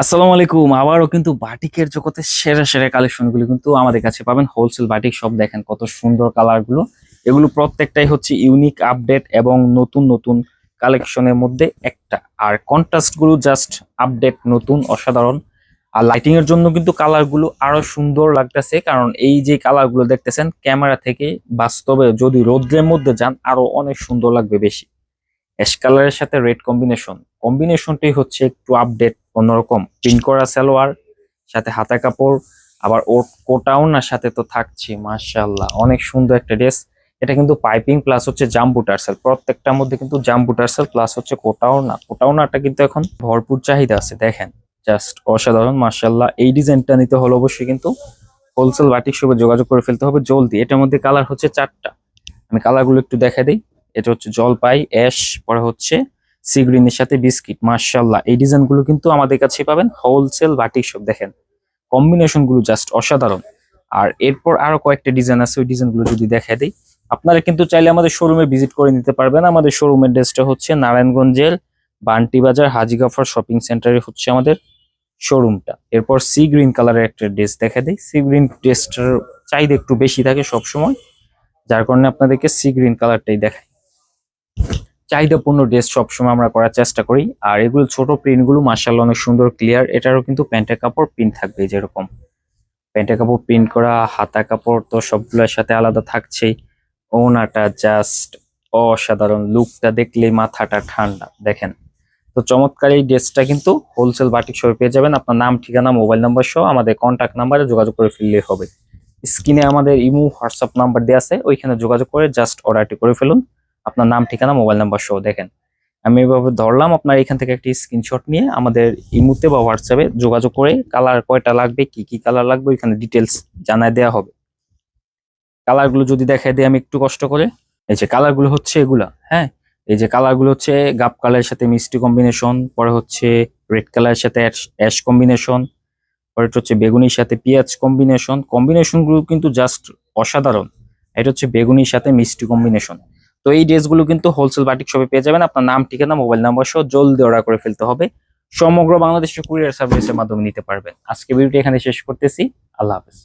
আসসালামু আলাইকুম। আবারও কিন্তু বাটিকের জগতে সেরা সেরা কালেকশনগুলো কিন্তু আমাদের কাছে পাবেন। হোলসেল বাটিক সব দেখেন কত সুন্দর কালারগুলো। এগুলো প্রত্যেকটাই হচ্ছে ইউনিক আপডেট এবং নতুন নতুন কালেকশনের মধ্যে একটা। আর কন্ট্রাস্টগুলো জাস্ট আপডেট, নতুন, অসাধারণ। আর লাইটিং এর জন্য কিন্তু কালারগুলো আরও সুন্দর লাগতেছে, কারণ এই যে কালারগুলো দেখতেছেন, ক্যামেরা থেকে বাস্তবে যদি রৌদ্রের মধ্যে যান আরও অনেক সুন্দর লাগবে বেশি। অ্যাশ কালারের সাথে রেড কম্বিনেশন। কম্বিনেশনটাই হচ্ছে একটু আপডেট অন্যরকম। প্রিন্ট করা সালোয়ার, সাথে হাতা কাপড়, আবার ওর কোটাও না সাথে তো থাকছে, মাশাআল্লাহ। অনেক সুন্দর একটা ড্রেস এটা কিন্তু পাইপিং প্লাস হচ্ছে জাম্বু টার্সেল প্রত্যেকটার মধ্যে কিন্তু জাম্বু টার্সেল প্লাস হচ্ছে কোটাও না। কোটাও নাটা কিন্তু এখন ভরপুর চাহিদা আছে, দেখেন। জাস্ট অসাধারণ, মাশাআল্লাহ। এই ডিজাইনটা নিতে হলে অবশ্যই কিন্তু হোলসেল বাটিক শপে যোগাযোগ করে ফেলতে হবে জলদি। এটার মধ্যে কালার হচ্ছে চারটা। আমি কালারগুলো একটু দেখা দিই। এটা হচ্ছে জলপাই অ্যাশ পরে হচ্ছে সি গ্রিনের সাথে বিস্কিট মার্শাল্লাহ এই ডিজাইনগুলো কিন্তু আমাদের কাছে পাবেন। হোলসেল বাটিক সব দেখেন। কম্বিনেশনগুলো জাস্ট অসাধারণ। আর এরপর আরও কয়েকটা ডিজাইন আছে, ওই ডিজাইনগুলো যদি দেখা দিই। আপনারা কিন্তু চাইলে আমাদের শোরুমে ভিজিট করে নিতে পারবেন। আমাদের শোরুমের ড্রেসটা হচ্ছে নারায়ণগঞ্জের বান্টি বাজার, হাজি গাফর শপিং সেন্টারে হচ্ছে আমাদের শোরুমটা এরপর সি গ্রিন কালারের একটা ড্রেস দেখা দিই। সি গ্রিন ড্রেসটার চাহিদা একটু বেশি থাকে সব সময় যার কারণে আপনাদেরকে সি গ্রিন কালারটাই দেখাই। চাহিদাপূর্ণ ড্রেস সবসময় আমরা করার চেষ্টা করি। আর এগুলো ছোট প্রিন্টগুলো মার্শাল অনেক সুন্দর ক্লিয়ার এটারও কিন্তু প্যান্টের কাপড় প্রিন্ট থাকবে যেরকম। প্যান্টের কাপড় প্রিন্ট করা, হাতা কাপড় তো সবগুলোর সাথে আলাদা থাকছেই। ওনাটা জাস্ট অসাধারণ লুকটা দেখলেই মাথাটা ঠান্ডা, দেখেন। তো চমৎকার এই ড্রেসটা কিন্তু হোলসেল বাটিক শপে পেয়ে যাবেন। আপনার নাম, ঠিকানা মোবাইল নাম্বার সহ আমাদের কন্ট্যাক্ট নাম্বারে যোগাযোগ করে ফেললেই হবে। স্ক্রিনে আমাদের ইমো, হোয়াটসঅ্যাপ নাম্বার দেওয়া আছে, ওইখানে যোগাযোগ করে জাস্ট অর্ডারটি করে ফেলুন। আপনার নাম, ঠিকানা, মোবাইল নাম্বার সহ দেখেন। আমি এভাবে ধরলাম, আপনার এখান থেকে একটি স্ক্রিনশট নিয়ে আমাদের ইমুতে বা হোয়াটসঅ্যাপে যোগাযোগ করে কালার কয়টা লাগবে, কি কি কালার লাগবে, ওইখানে ডিটেলস জানায় দেওয়া হবে। কালারগুলো যদি দেখায় দিই আমি একটু কষ্ট করে। এই যে কালারগুলো হচ্ছে এগুলা হ্যাঁ? এই যে কালারগুলো হচ্ছে গাপ কালারের সাথে মিষ্টি কম্বিনেশন পরে হচ্ছে রেড কালারের সাথে অ্যাশ কম্বিনেশন পরে হচ্ছে বেগুনির সাথে পেঁয়াজ কম্বিনেশন কম্বিনেশনগুলো কিন্তু জাস্ট অসাধারণ। এটা হচ্ছে বেগুনির সাথে মিষ্টি কম্বিনেশন তো এই ড্রেসগুলো কিন্তু হোলসেল বাটিক শপে পেয়ে যাবেন। আপনার নাম, ঠিকানা মোবাইল নাম্বার সহ জলদি অর্ডার করে ফেলতে হবে। সমগ্র বাংলাদেশের কুরিয়ার সার্ভিসের মাধ্যমে নিতে পারবেন। আজকে ভিডিওটি এখানে শেষ করতেছি। আল্লাহ হাফেজ।